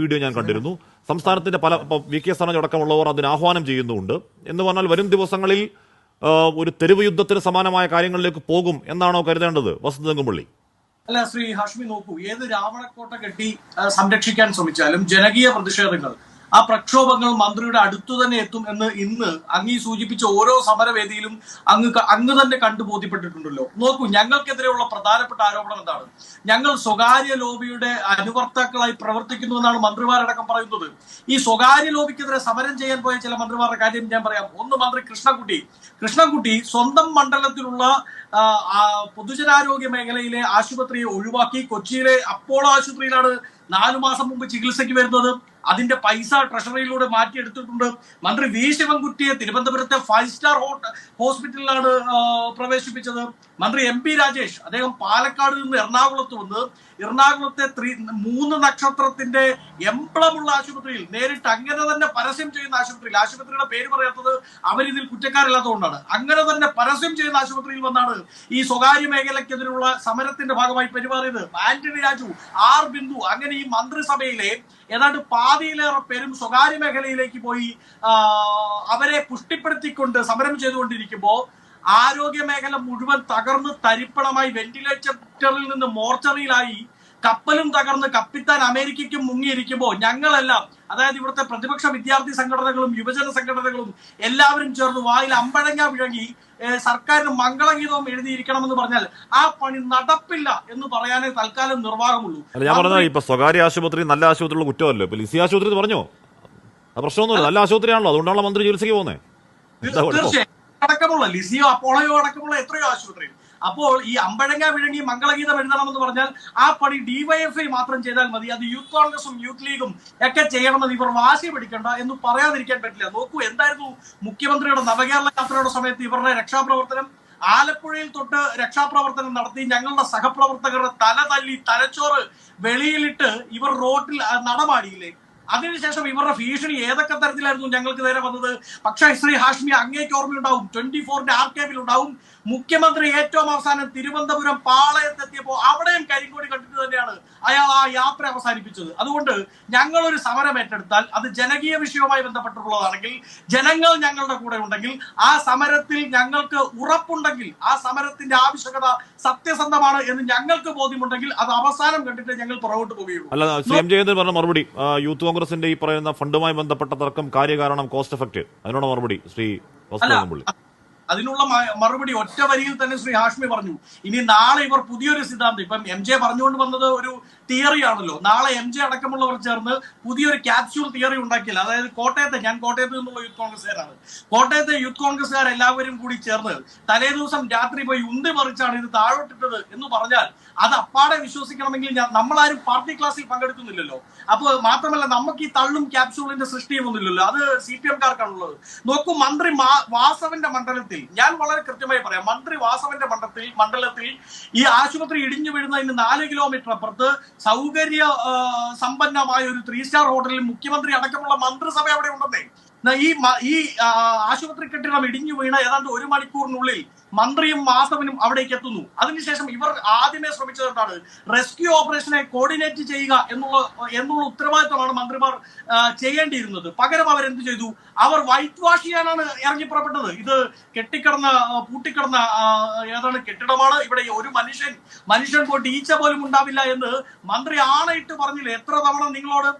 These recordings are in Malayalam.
വീഡിയോ ഞാൻ കണ്ടിരുന്നു. സംസ്ഥാനത്തിന്റെ പല വി കെ സനോജ് അതിന് ആഹ്വാനം ചെയ്യുന്നുണ്ട് എന്ന് പറഞ്ഞാൽ വരും ദിവസങ്ങളിൽ ഒരു തെരുവ് യുദ്ധത്തിന് സമാനമായ കാര്യങ്ങളിലേക്ക് പോകും എന്നാണോ കരുതേണ്ടത്? വസന്ത് അല്ല ശ്രീ ഹാഷ്മി നോക്കൂ. ഏത് രാവണക്കോട്ട കെട്ടി സംരക്ഷിക്കാൻ ശ്രമിച്ചാലും ജനകീയ പ്രതിഷേധങ്ങൾ ആ പ്രക്ഷോഭങ്ങൾ മന്ത്രിയുടെ അടുത്തു തന്നെ എത്തും എന്ന് ഇന്ന് അങ്ങ് ഈ സൂചിപ്പിച്ച ഓരോ സമരവേദിയിലും അങ്ങ് അങ്ങ് തന്നെ കണ്ടു ബോധ്യപ്പെട്ടിട്ടുണ്ടല്ലോ. നോക്കൂ ഞങ്ങൾക്കെതിരെയുള്ള പ്രധാനപ്പെട്ട ആരോപണം എന്താണ്? ഞങ്ങൾ സ്വകാര്യ ലോബിയുടെ അനുവർത്താക്കളായി പ്രവർത്തിക്കുന്നു എന്നാണ് മന്ത്രിമാരടക്കം പറയുന്നത്. ഈ സ്വകാര്യ ലോബിക്കെതിരെ സമരം ചെയ്യാൻ പോയ ചില മന്ത്രിമാരുടെ കാര്യം ഞാൻ പറയാം. ഒന്ന് മന്ത്രി കൃഷ്ണൻകുട്ടി. കൃഷ്ണൻകുട്ടി സ്വന്തം മണ്ഡലത്തിലുള്ള പൊതുജനാരോഗ്യ മേഖലയിലെ ആശുപത്രിയെ ഒഴിവാക്കി കൊച്ചിയിലെ അപ്പോളോ ആശുപത്രിയിലാണ് നാലു മാസം മുമ്പ് ചികിത്സയ്ക്ക് വരുന്നത്. അതിന്റെ പൈസ ട്രഷറിയിലൂടെ മാറ്റിയെടുത്തിട്ടുണ്ട്. മന്ത്രി വി ശിവൻകുട്ടിയെ തിരുവനന്തപുരത്തെ ഫൈവ് സ്റ്റാർ ഹോസ്പിറ്റലിലാണ് പ്രവേശിപ്പിച്ചത്. മന്ത്രി എം പി രാജേഷ് അദ്ദേഹം പാലക്കാട് നിന്ന് എറണാകുളത്ത് വന്ന് എറണാകുളത്തെ ത്രീ മൂന്ന് നക്ഷത്രത്തിന്റെ എംപ്ലമുള്ള ആശുപത്രിയിൽ നേരിട്ട് അങ്ങനെ തന്നെ പരസ്യം ചെയ്യുന്ന ആശുപത്രിയിൽ ആശുപത്രിയുടെ പേര് പറയാത്തത് അവരിതിൽ കുറ്റക്കാരില്ലാത്തതുകൊണ്ടാണ്. അങ്ങനെ തന്നെ പരസ്യം ചെയ്യുന്ന ആശുപത്രിയിൽ വന്നാണ് ഈ സ്വകാര്യ മേഖലയ്ക്കെതിരെയുള്ള സമരത്തിന്റെ ഭാഗമായി പെരുമാറിയത്. ആന്റണി രാജു ആർ ബിന്ദു അങ്ങനെ ഈ മന്ത്രിസഭയിലെ ഏതാണ്ട് പാതിയിലേറെ പേരും സ്വകാര്യ മേഖലയിലേക്ക് പോയി അവരെ പുഷ്ടിപ്പെടുത്തിക്കൊണ്ട് സമരം ചെയ്തുകൊണ്ടിരിക്കുമ്പോൾ ആരോഗ്യ മേഖല മുഴുവൻ തകർന്ന് തരിപ്പണമായി വെന്റിലേറ്ററിൽ നിന്ന് മോർച്ചറിയിലായി കപ്പലും തകർന്ന് കപ്പിത്താൻ അമേരിക്കയ്ക്കും മുങ്ങിയിരിക്കുമ്പോൾ ഞങ്ങളെല്ലാം അതായത് ഇവിടുത്തെ പ്രതിപക്ഷ വിദ്യാർത്ഥി സംഘടനകളും യുവജന സംഘടനകളും എല്ലാവരും ചേർന്ന് വായിൽ അമ്പഴങ്ങ വിഴങ്ങി സർക്കാരിന് മംഗളഗീതവും എഴുതിയിരിക്കണമെന്ന് പറഞ്ഞാൽ ആ പണി നടപ്പില്ല എന്ന് പറയാനേ തൽക്കാലം നിർവാഹമുള്ളൂ. ഞാൻ പറഞ്ഞ ഇപ്പൊ സ്വകാര്യ ആശുപത്രി നല്ല ആശുപത്രിയുള്ള കുറ്റമല്ലോ? ഇപ്പൊ ലിസി ആശുപത്രി പറഞ്ഞോ? പ്രശ്നമൊന്നുമില്ല. നല്ല ആശുപത്രിയാണല്ലോ. അതുകൊണ്ടാണല്ലോ മന്ത്രി ചികിത്സയ്ക്ക് പോകുന്നത് തീർച്ചയായും. അടക്കമുള്ള ലിസിയോ അപ്പോളയോ അടക്കമുള്ള എത്രയോ ആശുപത്രി അപ്പോൾ ഈ അമ്പഴങ്ങ വിഴുങ്ങി മംഗളഗീതം എഴുതണമെന്ന് പറഞ്ഞാൽ ആ പണി ഡിവൈഎഫ്ഐ മാത്രം ചെയ്താൽ മതി. അത് യൂത്ത് കോൺഗ്രസും യൂത്ത് ലീഗും ഒക്കെ ചെയ്യണമെന്ന് ഇവർ വാശി പിടിക്കണ്ട എന്ന് പറയാതിരിക്കാൻ പറ്റില്ല. നോക്കൂ എന്തായിരുന്നു മുഖ്യമന്ത്രിയുടെ നവകേരള യാത്രയുടെ സമയത്ത് ഇവരുടെ രക്ഷാപ്രവർത്തനം? ആലപ്പുഴയിൽ തൊട്ട് രക്ഷാപ്രവർത്തനം നടത്തി ഞങ്ങളുടെ സഹപ്രവർത്തകരുടെ തല തല്ലി തലച്ചോറ് വെളിയിലിട്ട് ഇവർ റോട്ടിൽ നടമാടിയില്ലേ? അതിനുശേഷം ഇവരുടെ ഭീഷണി ഏതൊക്കെ തരത്തിലായിരുന്നു ഞങ്ങൾക്ക് നേരെ വന്നത്? പക്ഷേ ശ്രീ ഹാഷ്മി അങ്ങേക്ക് ഓർമ്മയുണ്ടാവും. ട്വന്റി ഫോറിന്റെ ആർക്കേവിൽ ഉണ്ടാവും മുഖ്യമന്ത്രി ഏറ്റവും അവസാനം തിരുവനന്തപുരം പാളയത്തെത്തിയപ്പോൾ അവിടെയും കരിങ്കോടി കണ്ടിട്ട് തന്നെയാണ് അയാൾ ആ യാത്ര അവസാനിപ്പിച്ചത്. അതുകൊണ്ട് ഞങ്ങൾ ഒരു സമരം ഏറ്റെടുത്താൽ അത് ജനകീയ വിഷയവുമായി ബന്ധപ്പെട്ടിട്ടുള്ളതാണെങ്കിൽ ജനങ്ങൾ ഞങ്ങളുടെ കൂടെ ഉണ്ടെങ്കിൽ ആ സമരത്തിൽ ഞങ്ങൾക്ക് ഉറപ്പുണ്ടെങ്കിൽ ആ സമരത്തിന്റെ ആവശ്യകത സത്യസന്ധമാണ് എന്ന് ഞങ്ങൾക്ക് ബോധ്യമുണ്ടെങ്കിൽ അത് അവസാനം കണ്ടിട്ട് ഞങ്ങൾ പുറകോട്ട് പോവുകയുള്ളൂ അല്ല സി എം പറഞ്ഞ മറുപടി യൂത്ത് കോൺഗ്രസിന്റെ ഈ പറയുന്ന ഫണ്ടുമായി ബന്ധപ്പെട്ട തർക്കം കാര്യകാരണം കോസ്റ്റ് എഫക്റ്റ്. അതിനോട് മറുപടി ശ്രീ വസ്തു അതിനുള്ള മറുപടി ഒറ്റ വരിയിൽ തന്നെ ശ്രീ ഹാഷ്മി പറഞ്ഞു. ഇനി നാളെ ഇവർ പുതിയൊരു സിദ്ധാന്തം. ഇപ്പം എം ജെ പറഞ്ഞുകൊണ്ട് വന്നത് ഒരു തിയറി ആണല്ലോ. നാളെ എം ജെ അടക്കമുള്ളവർ ചേർന്ന് പുതിയൊരു ക്യാപ്സ്യൂൾ തിയറി ഉണ്ടാക്കിയില്ല? അതായത് കോട്ടയത്തെ ഞാൻ കോട്ടയത്ത് നിന്നുള്ള യൂത്ത് കോൺഗ്രസ്സുകാരാണ് കോട്ടയത്തെ യൂത്ത് കോൺഗ്രസ്സുകാർ എല്ലാവരും കൂടി ചേർന്ന് തലേ ദിവസം രാത്രി പോയി ഉന്തി മറിച്ചാണ് ഇത് താഴോട്ടിട്ടത് എന്ന് പറഞ്ഞാൽ അത് അപ്പാടെ വിശ്വസിക്കണമെങ്കിൽ ഞാൻ നമ്മളാരും പാർട്ടി ക്ലാസ്സിൽ പങ്കെടുക്കുന്നില്ലല്ലോ. അപ്പോൾ മാത്രമല്ല നമുക്ക് ഈ തള്ളും ക്യാപ്സ്യൂളിന്റെ സൃഷ്ടിയും ഒന്നുമില്ലല്ലോ. അത് സി പി എംകാർക്കാണുള്ളത് നോക്കൂ മന്ത്രി വാസവന്റെ മണ്ഡലത്തിൽ ഞാൻ വളരെ കൃത്യമായി പറയാം. മന്ത്രി വാസവന്റെ മണ്ഡലത്തിൽ മണ്ഡലത്തിൽ ഈ ആശുപത്രി ഇടിഞ്ഞു വീഴുന്നതിന് നാല് കിലോമീറ്റർ അപ്പുറത്ത് സൗകര്യ സമ്പന്നമായ ഒരു ത്രീ സ്റ്റാർ ഹോട്ടലിൽ മുഖ്യമന്ത്രി അടക്കമുള്ള മന്ത്രിസഭ അവിടെ ഉണ്ടെന്നേ. ഈ ഈ ആശുപത്രി കെട്ടിടം ഇടിഞ്ഞു വീണ ഏതാണ്ട് ഒരു മണിക്കൂറിനുള്ളിൽ മന്ത്രിയും മാധവനും അവിടേക്ക് എത്തുന്നു. അതിനുശേഷം ഇവർ ആദ്യമേ ശ്രമിച്ചത് എന്താണ് റെസ്ക്യൂ ഓപ്പറേഷനെ കോർഡിനേറ്റ് ചെയ്യുക എന്നുള്ള എന്നുള്ള ഉത്തരവാദിത്തമാണ് മന്ത്രിമാർ ചെയ്യേണ്ടിയിരുന്നത്. പകരം അവർ എന്ത് ചെയ്തു? അവർ വൈറ്റ് വാഷ് ചെയ്യാനാണ് ഇറങ്ങി പുറപ്പെട്ടത്. ഇത് കെട്ടിക്കിടന്ന പൂട്ടിക്കിടന്ന ഏതാണ് കെട്ടിടമാണ്. ഇവിടെ ഒരു മനുഷ്യൻ മനുഷ്യൻ പോയിട്ട് ഈച്ച പോലും ഉണ്ടാവില്ല എന്ന് മന്ത്രി ആണയിട്ട് പറഞ്ഞില്ല? എത്ര തവണ നിങ്ങളോട്?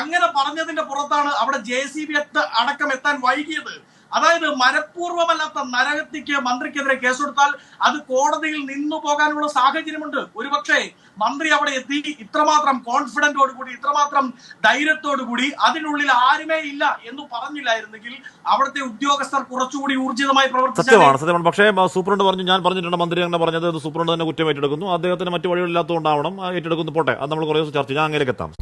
അങ്ങനെ പറഞ്ഞതിന്റെ പുറത്താണ് അവിടെ ജെ സി ബി അടക്കം എത്താൻ വൈകിയത്. അതായത് മനഃപൂർവമല്ലാത്ത നരഹത്യക്ക് മന്ത്രിക്കെതിരെ കേസെടുത്താൽ അത് കോടതിയിൽ നിന്നു പോകാനുള്ള സാഹചര്യമുണ്ട്. ഒരുപക്ഷെ മന്ത്രി അവിടെ എത്തി ഇത്രമാത്രം കോൺഫിഡന്റോട് കൂടി ഇത്രമാത്രം ധൈര്യത്തോടു കൂടി അതിനുള്ളിൽ ആരുമേ ഇല്ല എന്ന് പറഞ്ഞില്ലായിരുന്നെങ്കിൽ അവിടുത്തെ ഉദ്യോഗസ്ഥർ കുറച്ചുകൂടി ഊർജിതമായി സത്യമാണ് സത്യമാണ്. പക്ഷേ സൂപ്രണ്ട് പറഞ്ഞു ഞാൻ പറഞ്ഞിട്ടുണ്ട് മന്ത്രി അങ്ങനെ പറഞ്ഞത് സൂപ്രണ്ട് തന്നെ കുറ്റം ഏറ്റെടുക്കുന്നു. അദ്ദേഹത്തിന് മറ്റു വഴികളില്ലാത്തതുകൊണ്ടാവണം ഏറ്റെടുക്കുന്നു. പോട്ടെ അത് നമ്മൾ കുറേ ദിവസം ചർച്ച ഞാൻ അങ്ങനെയൊക്കെ എത്താം.